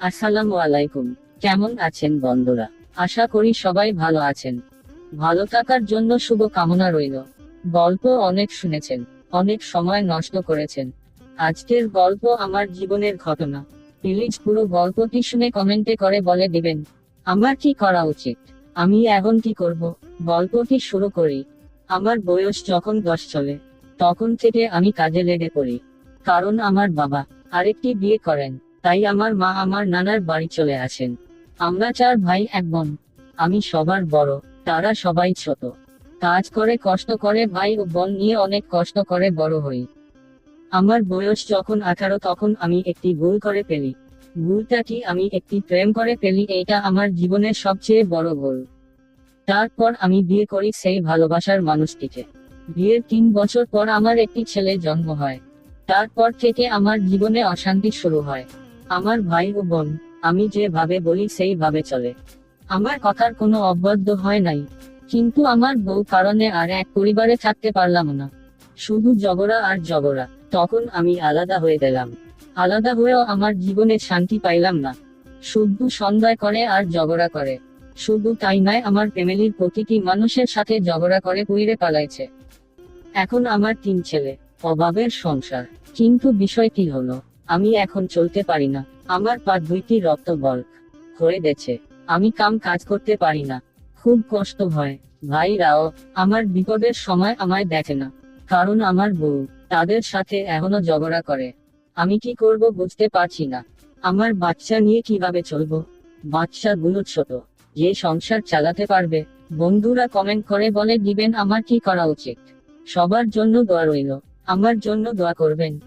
আসসালামু আলাইকুম। কেমন আছেন বন্ধুরা? আশা করি সবাই ভালো আছেন। ভালো থাকার জন্য শুভ কামনা রইল। গল্প অনেক শুনেছেন, অনেক সময় নষ্ট করেছেন। আজকের গল্প আমার জীবনের ঘটনা। প্লিজ পুরো গল্পটি শুনে কমেন্টে করে বলে দিবেন, আমার কি করা উচিত? আমি এখন কি করব? গল্পটি শুরু করি। আমার বয়স যখন দশ চলে, তখন থেকে আমি কাজে লেগে পড়ি। কারণ আমার বাবা আরেকটি বিয়ে করেন। তাই আমার মা আমার নানার বাড়ি চলে আসেন। আমরা চার ভাই, এক বোন। আমি সবার বড়, তারা সবাই ছোট। কাজ করে, কষ্ট করে, ভাই ও বোন নিয়ে অনেক কষ্ট করে বড় হই। আমার বয়স যখন আঠারো, তখন আমি একটি ভুল করে ফেলি। ভুলটা কি? আমি একটি প্রেম করে ফেলি এটা আমার জীবনের সবচেয়ে বড় ভুল। তারপর আমি বিয়ে করি সেই ভালোবাসার মানুষটিকে। বিয়ের তিন বছর পর আমার একটি ছেলে জন্ম হয়। তারপর থেকে আমার জীবনে অশান্তি শুরু হয়। আমার ভাই ও বোন, আমি যেভাবে বলি সেইভাবে চলে। আমার কথার কোনো অবাধ্য হয় নাই। কিন্তু আমার বউ কারণে আর এক পরিবারে থাকতে পারলাম না। শুধু জগড়া আর জগড়া, তখন আমি আলাদা হয়ে গেলাম। আলাদা হয়েও আমার জীবনে শান্তি পাইলাম না। শুধু সন্ধ্যায় করে আর ঝগড়া করে। শুধু তাই নয়, আমার ফ্যামিলির প্রতিটি মানুষের সাথে ঝগড়া করে পুইরে পালাইছে। এখন আমার তিন ছেলে, অভাবের সংসার। কিন্তু বিষয়টি হলো? আমি এখন চলতে পারি না। আমার পা দুইটি রক্ত বল হয়ে গেছে। আমি কাম কাজ করতে পারি না। খুব কষ্ট হয়। ভাইরাও আমার বিপদের সময় আমায় দেখে না। কারণ আমার বউ তাদের সাথে এখনও ঝগড়া করে। আমি কি করব বুঝতে পারছি না। আমার বাচ্চা নিয়ে কীভাবে চলবো? বাচ্চাগুলো ছোট। যে সংসার চালাতে পারবে? বন্ধুরা কমেন্ট করে বলে দিবেন আমার কি করা উচিত। সবার জন্য দোয়া রইল। আমার জন্য দোয়া করবেন।